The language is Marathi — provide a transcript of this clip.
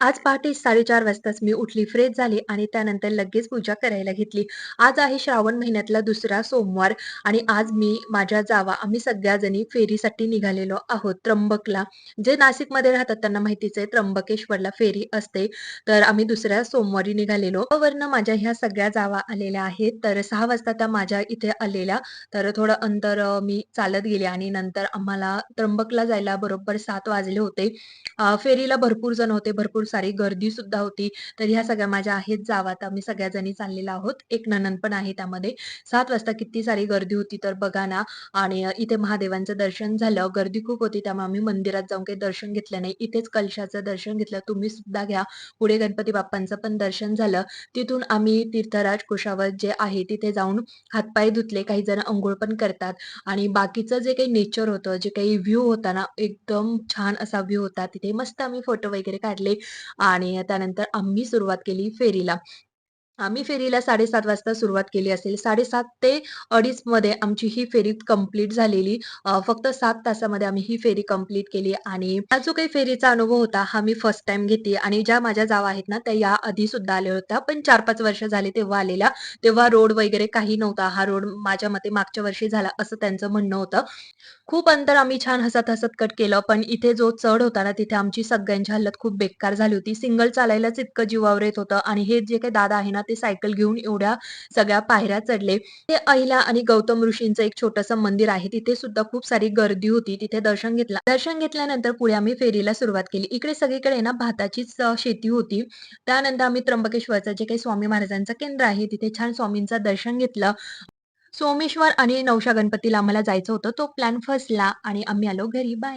आज पहाटे 4:30 वाजताच मी उठली, फ्रेश झाली आणि त्यानंतर लगेच पूजा करायला घेतली. आज आहे श्रावण महिन्यातला दुसरा सोमवार आणि आज मी, माझ्या जावा आम्ही सगळ्या जणी फेरीसाठी निघालेलो आहोत त्र्यंबकला. जे नाशिकमध्ये राहतात त्यांना माहितीच आहे त्र्यंबकेश्वरला फेरी असते. तर आम्ही दुसऱ्या सोमवारी निघालेलो. वरनं माझ्या ह्या सगळ्या जावा आलेल्या आहेत. तर सहा वाजता त्या माझ्या इथे आलेल्या. तर थोडं अंतर मी चालत गेले आणि नंतर आम्हाला त्र्यंबकला जायला बरोबर सात वाजले होते. फेरीला भरपूर जण होते, भरपूर सारी गर्दी सुद्धा होती. तर ह्या सगळ्या माझ्या आहेत जावा. तर आम्ही सगळ्या जणी चाललेलो आहोत. एक ननंद पण आहे त्यामध्ये. सात वाजता किती सारी गर्दी होती तर बघा ना आणि इथे महादेवांचं दर्शन झालं. गर्दी खूप होती त्यामुळे आम्ही मंदिरात जाऊन काही दर्शन घेतलं नाही. इथेच कलशाचं दर्शन घेतलं. तुम्ही सुद्धा घ्या. पुढे गणपती बाप्पांचं पण दर्शन झालं. तिथून आम्ही तीर्थराज कुशावत जे आहे तिथे जाऊन हातपाय धुतले. काही जण अंघोळ पण करतात आणि बाकीचं जे काही नेचर होतं, जे काही व्ह्यू होता ना, एकदम छान असा व्ह्यू होता. तिथे मस्त आम्ही फोटो वगैरे काढले आणि त्यानंतर आम्ही सुरुवात केली फेरीला. आम्ही फेरीला 7:30 वाजता सुरुवात केली असेल. 7:30 ते अडीच मध्ये आमची ही फेरी कंप्लीट झालेली. फक्त सात तासामध्ये आम्ही ही फेरी कंप्लीट केली आणि हा जो काही फेरीचा अनुभव होता, हा मी फर्स्ट टाइम घेते आणि ज्या माझ्या जावा आहेत ना, त्या या आधी सुद्धा आल्या होत्या. पण 4-5 वर्ष झाले तेव्हा आलेल्या. तेव्हा रोड वगैरे काही नव्हता. हा रोड माझ्या मते मागच्या वर्षी झाला असं त्यांचं म्हणणं होतं. खूप अंतर आम्ही छान हसत-हसत कट केलं. पण इथे जो चढ होता ना, तिथे आमची सगळ्यांची हालत खूप बेकार झाली होती. सिंगल चालायलाच इतकं जीवावर येत होतं आणि हे जे काही दादा आहे ना, ते सायकल घेऊन एवढ्या सगळ्या पायऱ्या चढले. ते अहिला आणि गौतम ऋषींचं एक छोटंसं मंदिर आहे. तिथे सुद्धा खूप सारी गर्दी होती. तिथे दर्शन घेतला दर्शन घेतल्यानंतर पुढे आम्ही फेरीला सुरुवात केली. इकडे सगळीकडे ना भाताचीच शेती होती. त्यानंतर आम्ही त्र्यंबकेश्वरचं जे काही स्वामी महाराजांचं केंद्र आहे, तिथे छान स्वामींचं दर्शन घेतलं. सोमेश्वर आणि नवशा गणपतीला आम्हाला जायचं होतं. तो प्लॅन फसला आणि आम्ही आलो घरी. बाय.